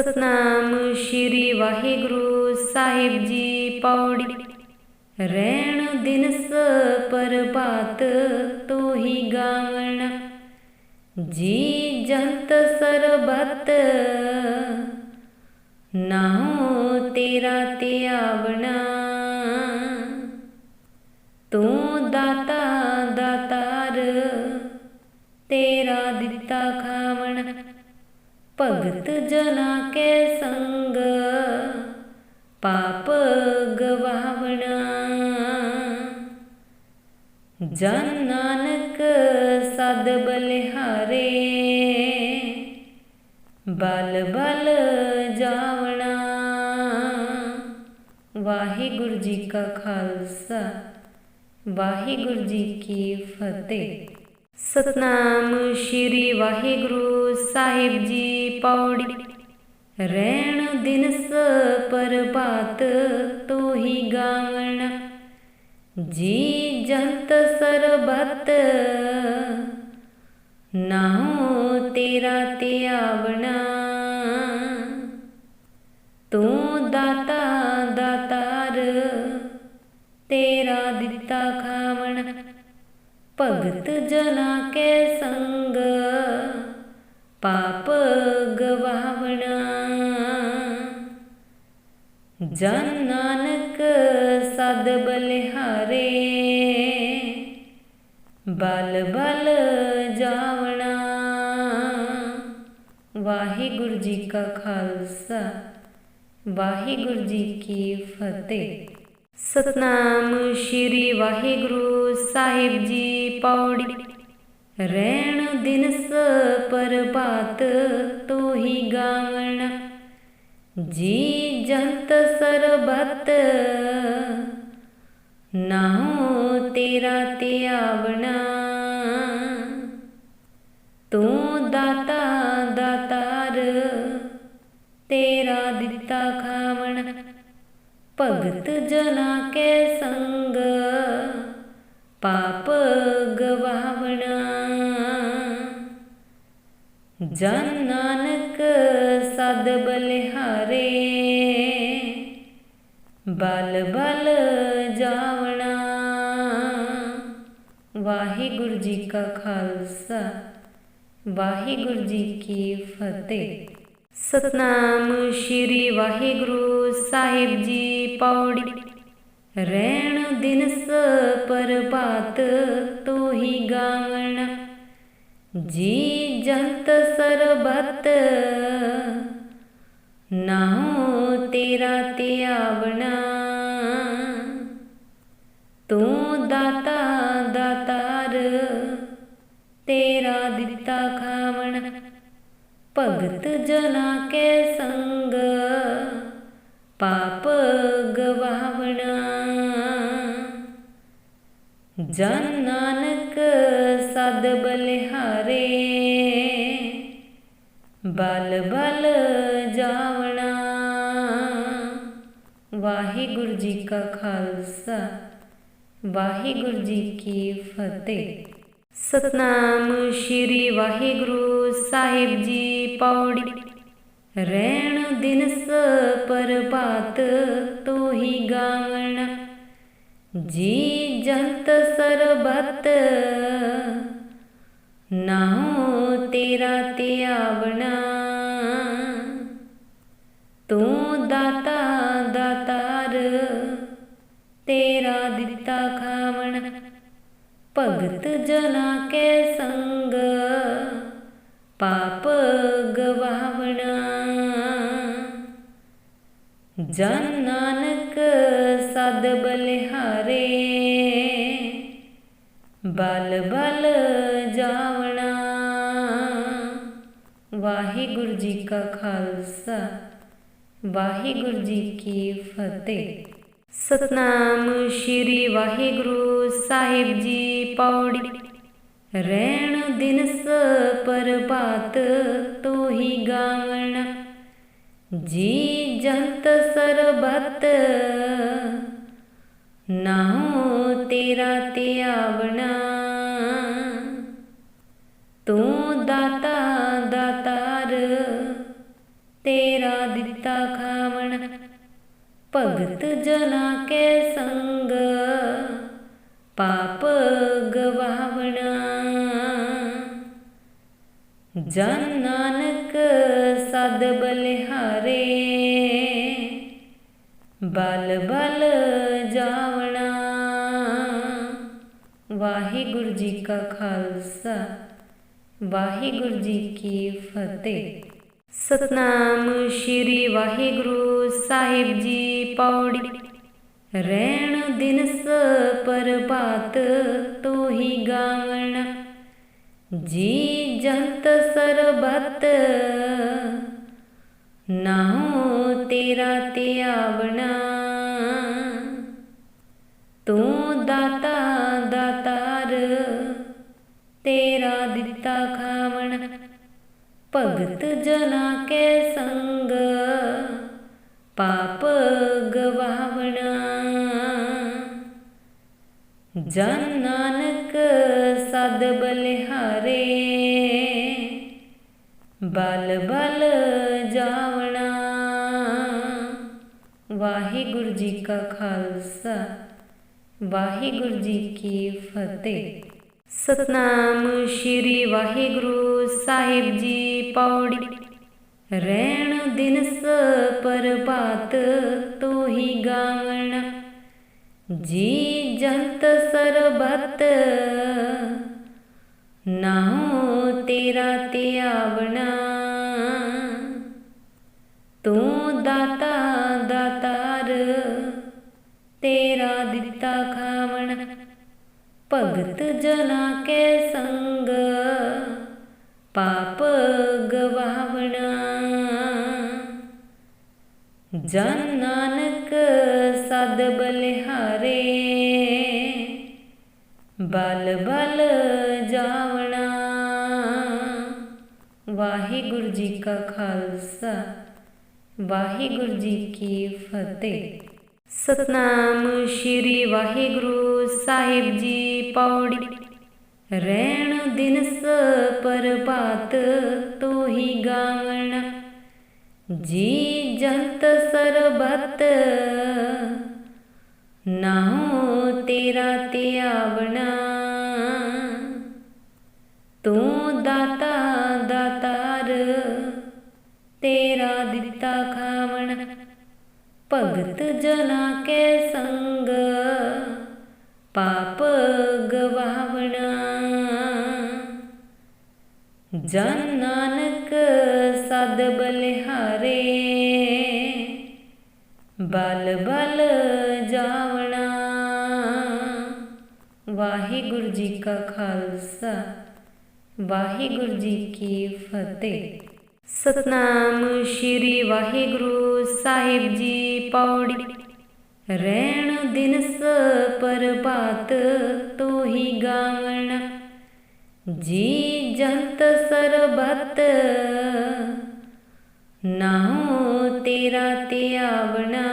ਸਤਨਾਮ ਸ਼੍ਰੀ ਵਾਹਿਗੁਰੂ ਸਾਹਿਬ ਜੀ ਪੌੜੀ। ਰਹਿਣ ਦਿਨ ਦਿਨਸ ਪ੍ਰਭਾਤ ਤੋਹੀ ਗਾਵਣ। ਜੀ ਜੰਤ ਸਰਬਤ, ਨਾਉ ਤੇਰਾ ਧਿਆਵਣਾ। ਤੂੰ ਦਾਤਾ ਦਾਤਾਰ, ਤੇਰਾ ਦਿੱਤਾ ਖਾਵਣ। ਭਗਤ ਜਨਾ ਕੇ ਸੰਗ, ਪਾਪ ਗਵਾਵਣਾ। ਜਨ ਨਾਨਕ ਸਦ ਬਲਿਹਾਰੇ, ਬਲ ਬਲ ਜਾਵਣਾ। ਵਾਹਿਗੁਰੂ ਜੀ ਕਾ ਖਾਲਸਾ, ਵਾਹਿਗੁਰੂ ਜੀ ਕੀ ਫਤਿਹ। ਸਤਨਾਮ ਸ਼੍ਰੀ ਵਾਹਿਗੁਰੂ ਸਾਹਿਬ ਜੀ ਪੌੜੀ। ਰਹਿਣ ਦਿਨਸ ਪ੍ਰਭਾਤ ਤੋਹੀ ਗਾਵਣ। ਜੀ ਜੰਤ ਸਰਬਤ, ਨਾਉ ਤੇਰਾ ਤੇ ਆਵਣਾ ਤੂੰ ਭਗਤ ਜਨਾ ਕੇ ਸੰਗ, ਪਾਪ ਗਵਾਵਣਾ। ਜਨ ਨਾਨਕ ਸਦ ਬਲਿਹਾਰੇ, ਬਲ ਬਲ ਜਾਵਣਾ। ਵਾਹਿਗੁਰੂ ਜੀ ਕਾ ਖਾਲਸਾ, ਵਾਹਿਗੁਰੂ ਜੀ ਕੀ ਫਤਿਹ। ਸਤਨਾਮ ਸ਼੍ਰੀ ਵਾਹਿਗੁਰੂ ਸਾਹਿਬ ਜੀ ਪੌੜੀ। ਰਹਿਣ ਦਿਨਸ ਪ੍ਰਭਾਤ ਤੋਹੀ ਗਾਵਣ। ਜੀ ਜੰਤ ਸਰਬਤ, ਨਾਉ ਤੇਰਾ ਧਿਆਵਣਾ। ਤੂੰ ਦਾਤਾ ਭਗਤ ਜਨਾ ਕੇ ਸੰਗ, ਪਾਪ ਗਵਾਵਣਾ। ਜਨ ਨਾਨਕ ਸਦ ਬਲਿਹਾਰੇ, ਬਲ ਬਲ ਜਾਵਣਾ। ਵਾਹਿਗੁਰੂ ਜੀ ਕਾ ਖਾਲਸਾ, ਵਾਹਿਗੁਰੂ ਜੀ ਕੀ ਫਤਿਹ। ਸਤਨਾਮ ਸ਼੍ਰੀ ਵਾਹਿਗੁਰੂ ਸਾਹਿਬ ਜੀ ਪੌੜੀ। ਰਹਿਣ ਦਿਨਸ ਪ੍ਰਭਾਤ ਤੋਹੀ ਗਾਵਣ। ਜੀ ਜੰਤ ਸਰਬਤ, ਨਾਉ ਤੇਰਾ ਧਿਆਵਣਾ। ਤੂੰ ਭਗਤ ਜਨਾ ਕੇ ਸੰਗ, ਪਾਪ ਗਵਾਵਣਾ। ਜਨ ਨਾਨਕ ਸਦ ਬਲਿਹਾਰੇ, ਬਲ ਬਲ ਜਾਵਣਾ। ਵਾਹਿਗੁਰੂ ਜੀ ਕਾ ਖਾਲਸਾ, ਵਾਹਿਗੁਰੂ ਜੀ ਕੀ ਫਤਿਹ। ਸਤਨਾਮ ਸ਼੍ਰੀ ਵਾਹਿਗੁਰੂ ਸਾਹਿਬ ਜੀ ਪੌੜੀ। ਰਹਿਣ ਦਿਨ ਪ੍ਰਭਾਤ ਤੋਹੀ ਗਾਵਣ। ਜੀ ਜੰਤ ਸਰਬਤ, ਨਾਉ ਤੇਰਾ ਧਿਆਵਣਾ। ਤੂੰ ਦਾਤਾ ਦਾਤਾਰ, ਤੇਰਾ ਦਿੱਤਾ ਖਾ ਭਗਤ ਜਨਾ ਕੇ ਸੰਗ, ਪਾਪ ਗਵਾਵਣਾ। ਜਨ ਨਾਨਕ ਸਦ ਬਲਿਹਾਰੇ, ਬਲ ਬਲ ਜਾਵਣਾ। ਵਾਹਿਗੁਰੂ ਜੀ ਕਾ ਖਾਲਸਾ, ਵਾਹਿਗੁਰੂ ਜੀ ਕੀ ਫਤਿਹ। ਸਤਨਾਮ ਸ਼੍ਰੀ ਵਾਹਿਗੁਰੂ ਸਾਹਿਬ ਜੀ ਪੌੜੀ। ਰਹਿਣ ਦਿਨ ਸ ਪ੍ਰਭਾਤ ਤੋਹੀ ਗਾਵਣ। ਜੀ ਜੰਤ ਸਰਬਤ, ਨਾਉ ਤੇਰਾ ਧਿਆਵਣਾ ਭਗਤ ਜਨਾ ਕੇ ਸੰਗ, ਪਾਪ ਗਵਾਵਣਾ। ਜਨ ਨਾਨਕ ਸਦ ਬਲਿਹਾਰੇ, ਬਲ ਬਲ ਜਾਵਣਾ। ਵਾਹਿਗੁਰੂ ਜੀ ਕਾ ਖਾਲਸਾ, ਵਾਹਿਗੁਰੂ ਜੀ ਕੀ ਫਤਿਹ। ਸਤਨਾਮ ਸ਼੍ਰੀ ਵਾਹਿਗੁਰੂ ਸਾਹਿਬ ਜੀ। ਪੌੜੀ। ਰਹਿਣ ਦਿਨ ਦਿਨਸ ਪਰਬਾਤ ਤੋਹੀ ਗਾਵਣ। ਜੀ ਜੰਤ ਸਰਬਤ, ਨਾਉ ਤੇਰਾ ਧਿਆਵਣਾ ਤੂੰ ਦਾਤਾ ਦਾਤਾਰ, ਤੇਰਾ ਦਿੱਤਾ ਖਾਵਣ। ਭਗਤ ਜਨਾ ਕੇ ਸੰਗ ਪਾਪ ਗਵਾਵਣਾ। ਜਨ ਨਾਨਕ ਸਦ ਬਲਿਹਾਰੇ, ਬਲ ਬਲ ਜਾਵਣਾ। ਵਾਹਿਗੁਰੂ ਜੀ ਕਾ ਖਾਲਸਾ, ਵਾਹਿਗੁਰੂ ਜੀ ਕੀ ਫਤਿਹ। ਸਤਨਾਮ ਸ਼੍ਰੀ ਵਾਹਿਗੁਰੂ ਸਾਹਿਬ ਜੀ, ਪੌੜੀ ਰਹਿਣ ਦਿਨਸ ਪਰਬਾਤ ਤੋਹੀ ਗਾਵਣ। ਜੀ ਜੰਤ ਸਰਬਤ, ਨਾਉ ਤੇਰਾ ਧਿਆਵਣਾ। ਤੂੰ ਦਾਤਾ ਦਾਤਾਰ, ਤੇਰਾ ਦਿੱਤਾ ਖਾਵਣ। ਭਗਤ ਜਨਾ ਕੇ ਸੰਗ, ਪਾਪ ਗਵਾਵਣਾ। ਜਨ ਨਾਨਕ ਸਦ ਬਲਿਹਾਰੇ, ਬਲ ਬਲ ਜਾਵਣਾ। ਵਾਹਿਗੁਰੂ ਜੀ ਕਾ ਖਾਲਸਾ, ਵਾਹਿਗੁਰੂ ਜੀ ਕੀ ਫਤਿਹ। ਸਤਨਾਮ ਸ਼੍ਰੀ ਵਾਹਿਗੁਰੂ ਸਾਹਿਬ ਜੀ ਪੌੜੀ। ਰਹਿਣ ਦਿਨਸ ਪਰਬਾਤ ਤੋਹੀ ਗਾਵਣਾ। ਜੀ ਜੰਤ ਸਰਬਤ, ਨਾਉ ਤੇਰਾ ਧਿਆਵਣਾ। ਤੂੰ ਦਾਤਾ ਦਾਤਾਰ, ਤੇਰਾ ਦਿੱਤਾ ਖਾਵਣ। ਭਗਤ ਜਨਾ ਕੇ ਸੰਗ, ਪਾਪ ਗਵਾਵਣਾ। ਜਨਾ ਸਦ ਬਲਿਹਾਰੇ। ਬਲ ਬਲ ਜਾਵਣਾ। ਵਾਹਿਗੁਰੂ ਜੀ ਕਾ ਖਾਲਸਾ, ਵਾਹਿਗੁਰੂ ਜੀ ਕੀ ਫਤਿਹ। ਸਤਨਾਮ ਸ਼੍ਰੀ ਵਾਹਿਗੁਰੂ ਸਾਹਿਬ ਜੀ ਪੌੜੀ। ਰਹਿਣ ਦਿਨ ਦਿਨਸ ਪਰਬਾਤ ਤੋਹੀ ਗਾਵਣਾ। ਜੀ ਜੰਤ ਸਰਬਤ ਨਾਉ ਤੇਰਾ ਧਿਆਵਣਾ।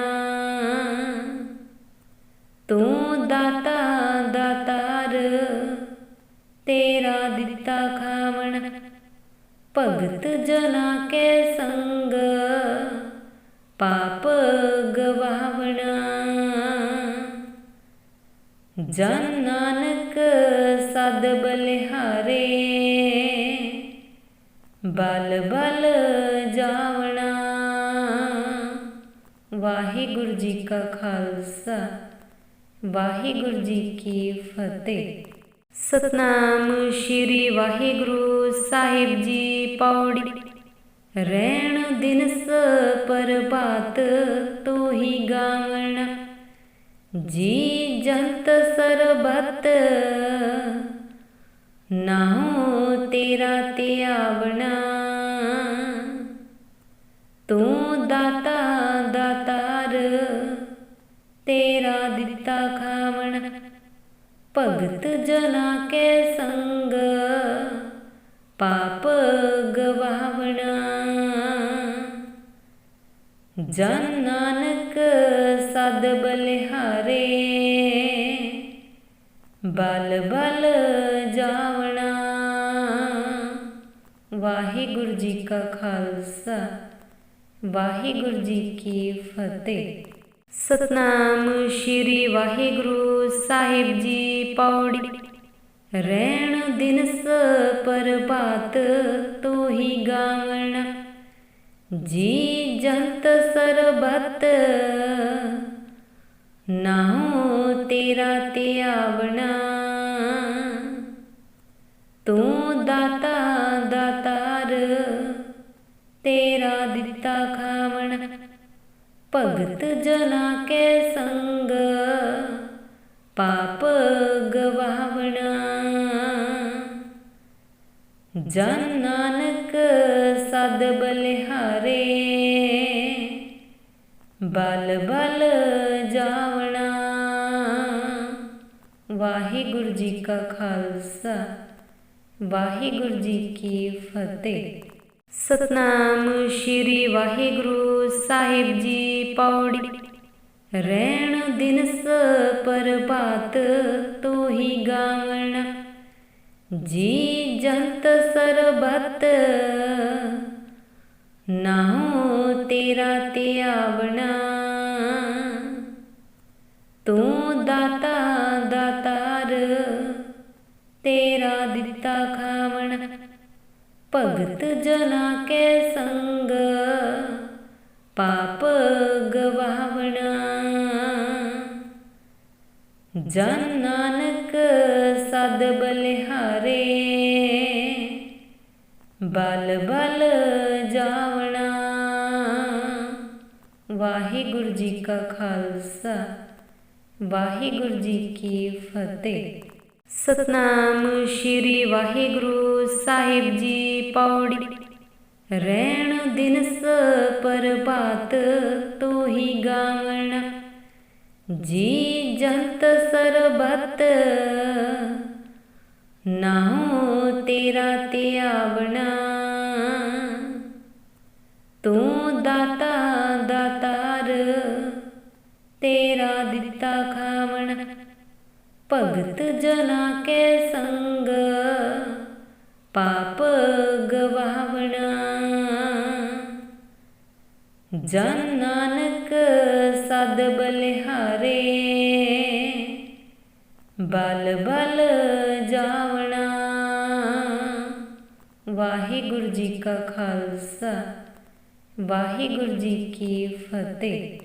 ਤੂੰ ਦਾਤਾ ਦਾਤਾਰ, ਤੇਰਾ ਦਿੱਤਾ ਖਾਵਣ। ਭਗਤ ਜਨਾ ਕੈ ਸੰਗ, ਪਾਪ ਗਵਾਵਣਾ। ਜਨ ਨਾਨਕ ਸਦ ਬਲਿਹਾਰੇ, ਬਲ ਬਲ ਜਾਵਣਾ। ਵਾਹਿਗੁਰੂ ਜੀ ਕਾ ਖਾਲਸਾ, ਵਾਹਿਗੁਰੂ ਜੀ ਕੀ ਫਤਿਹ। ਸਤਨਾਮ ਸ਼੍ਰੀ ਵਾਹਿਗੁਰੂ ਸਾਹਿਬ ਜੀ ਪੌੜੀ। ਰਹਿਣ ਦਿਨਸ ਪਰਬਾਤ ਤੋਹੀ ਗਾਵਣ। ਜੀ ਜੰਤ ਸਰਬਤ, ਨਾਉ ਤੇਰਾ ਧਿਆਵਣਾ। ਤੂੰ ਤੇਰਾ ਖਾਵਣ। ਭਗਤ ਜਨਾ ਕੇ ਸੰਗ ਪਾਪ ਗਵਾਵਣਾ। ਜਨ ਨਾਨਕ ਸਦ ਬਲਿਹਾਰੇ, ਬਲ ਬਲ ਜਾਵਣਾ। ਵਾਹਿਗੁਰੂ ਜੀ ਕਾ ਖਾਲਸਾ, ਵਾਹਿਗੁਰੂ ਜੀ ਕੀ ਫਤਿਹ। ਸਤਨਾਮ ਸ਼੍ਰੀ ਵਾਹਿਗੁਰੂ ਸਾਹਿਬ ਜੀ ਪੌੜੀ। ਰਹਿਣ ਦਿਨਸ ਪ੍ਰਭਾਤ ਤੋਹੀ ਗਾਵਣ। ਜੀ ਜੰਤ ਸਰਬਤ, ਨਾਉ ਤੇਰਾ ਧਿਆਵਣਾ ਜਨਾ ਕੇ ਸੰਗ ਪਾਪ ਗਵਾਵਣਾ। ਜਨ ਨਾਨਕ ਸਦ ਬਲਿਹਾਰੇ, ਬਲ ਬਲ ਜਾਵਣਾ। ਵਾਹਿਗੁਰੂ ਜੀ ਕਾ ਖਾਲਸਾ, ਵਾਹਿਗੁਰੂ ਜੀ ਕੀ ਫਤਿਹ। ਸਤਨਾਮ ਸ਼੍ਰੀ ਵਾਹਿਗੁਰੂ ਸਾਹਿਬ ਜੀ ਪੌੜੀ। ਰਹਿਣ ਦਿਨਸ ਪ੍ਰਭਾਤ ਤੋਹੀ ਗਾਵਣ। ਜੀ ਜੰਤ ਸਰਬਤ, ਨਾਉ ਤੇਰਾ ਧਿਆਵਣਾ। ਤੂੰ ਦਾਤਾ ਦਾਤਾਰ, ਤੇਰਾ ਦਿੱਤਾ ਖਾਵਣ ਭਗਤ ਜਨਾ ਕੇ ਸੰਗ, ਪਾਪ ਗਵਾਵਣਾ। ਜਨ ਨਾਨਕ ਸਦ ਬਲਿਹਾਰੇ, ਬਲ ਬਲ ਜਾਵਣਾ। ਵਾਹਿਗੁਰੂ ਜੀ ਕਾ ਖਾਲਸਾ, ਵਾਹਿਗੁਰੂ ਜੀ ਕੀ ਫਤਿਹ। ਸਤਨਾਮ ਸ਼੍ਰੀ ਵਾਹਿਗੁਰੂ ਸਾਹਿਬ ਜੀ ਪੌੜੀ। ਰਹਿਣ ਦਿਨ ਸ ਪ੍ਰਭਾਤ ਤੋਹੀ ਗਾਵਣ। ਜੀ ਜੰਤ ਸਰਬਤ, ਨਾਉ ਤੇਰਾ ਤੇ ਆਵਣਾ। ਭਗਤ ਜਨਾ ਕੇ ਸੰਗ, ਪਾਪ ਗਵਾਵਣਾ। ਜਨ ਨਾਨਕ ਸਦ ਬਲਿਹਾਰੇ, ਬਲ ਬਲ ਜਾਵਣਾ। ਵਾਹਿਗੁਰੂ ਜੀ ਕਾ ਖਾਲਸਾ, ਵਾਹਿਗੁਰੂ ਜੀ ਕੀ ਫਤਿਹ।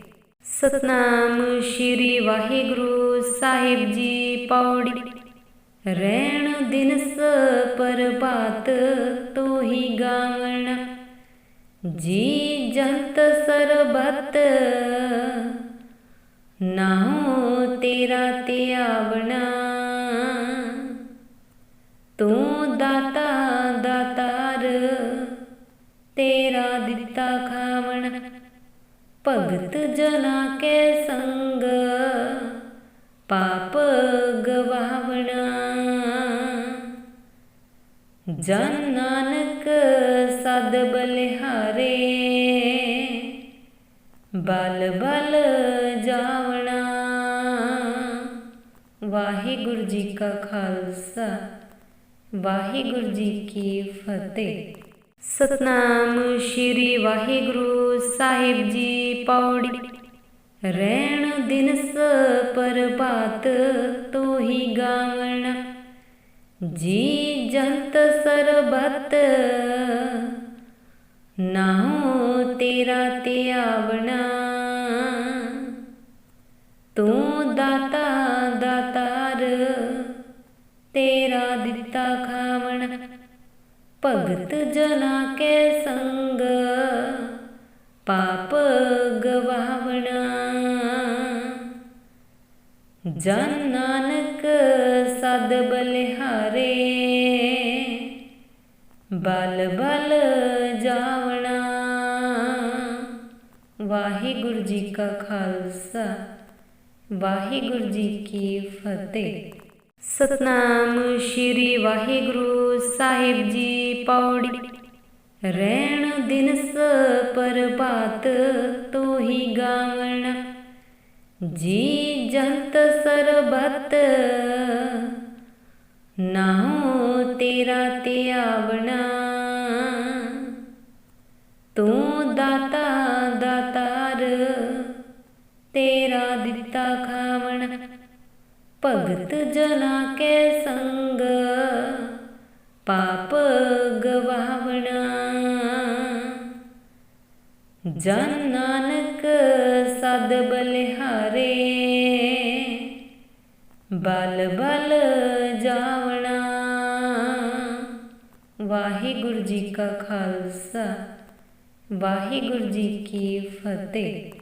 ਸਤਨਾਮ ਸ਼੍ਰੀ ਵਾਹਿਗੁਰੂ ਸਾਹਿਬ ਜੀ। ਪੌੜੀ। ਰਹਿਣ ਦਿਨ ਦਿਨਸ ਪ੍ਰਭਾਤ ਤੋਹੀ ਗਾਵਣ। ਜੀ ਜੰਤ ਸਰਬਤ, ਨਾਉ ਤੇਰਾ ਧਿਆਵਣਾ ਤੂੰ ਦਾਤਾ ਦਾਤਾਰ, ਤੇਰਾ ਦਿੱਤਾ ਖਾਵਣ। ਭਗਤ ਜਨਾ ਕੇ ਸੰਗ ਪਾਪ ਗਵਾਵਣਾ। ਜਨ ਨਾਨਕ ਸਦ ਬਲਿਹਾਰੇ, ਬਲ ਬਲ ਜਾਵਣਾ। ਵਾਹਿਗੁਰੂ ਜੀ ਕਾ ਖਾਲਸਾ, ਵਾਹਿਗੁਰੂ ਜੀ ਕੀ ਫਤਿਹ। ਸਤਨਾਮ ਸ਼੍ਰੀ ਵਾਹਿਗੁਰੂ ਸਾਹਿਬ ਜੀ, ਪੌੜੀ ਰਹਿਣ ਦਿਨਸ ਪ੍ਰਭਾਤ ਤੋਹੀ ਗਾਵਣ, ਜੀ ਜੰਤ ਸਰਬਤ, ਨਾਉ ਤੇਰਾ ਧਿਆਵਣਾ। ਤੂੰ ਦਾਤਾ ਦਾਤਾਰ, ਤੇਰਾ ਦਿੱਤਾ ਖਾਵਣ। ਭਗਤ ਜਨਾ ਕੇ ਸੰਗ, ਪਾਪ ਗਵਾਵਣਾ। ਜਨ ਨਾਨਕ ਸਦ ਬਲਿਹਾਰੇ, ਬਲ ਬਲ ਜਾਵਣਾ। ਵਾਹਿਗੁਰੂ ਜੀ ਕਾ ਖਾਲਸਾ, ਵਾਹਿਗੁਰੂ ਜੀ ਕੀ ਫਤਿਹ। ਸਤਨਾਮ ਸ਼੍ਰੀ ਵਾਹਿਗੁਰੂ ਸਾਹਿਬ ਜੀ ਪੌੜੀ। ਰਹਿਣ ਦਿਨ ਦਿਨਸ ਪ੍ਰਭਾਤ ਤੋਹੀ ਗਾਵਣਾ। ਜੀ ਜੰਤ ਸਰਬਤ, ਨਾਉ ਤੇਰਾ ਧਿਆਵਣਾ। ਤੂੰ ਦਾਤਾ ਦਾਤਾਰ, ਤੇਰਾ ਦਿੱਤਾ ਖਾਵਣ। ਭਗਤ ਜਨਾ ਕੇ ਸੰਗ, ਪਾਪ ਗਵਾਵਣਾ। ਜਨ ਸਦ ਬਲਿਹਾਰੇ। ਬਲ ਬਲ ਜਾਵਣਾ। ਵਾਹਿਗੁਰੂ ਜੀ ਕਾ ਖਾਲਸਾ ਵਾਹਿਗੁਰੂ ਜੀ ਕੀ ਫਤਿਹ।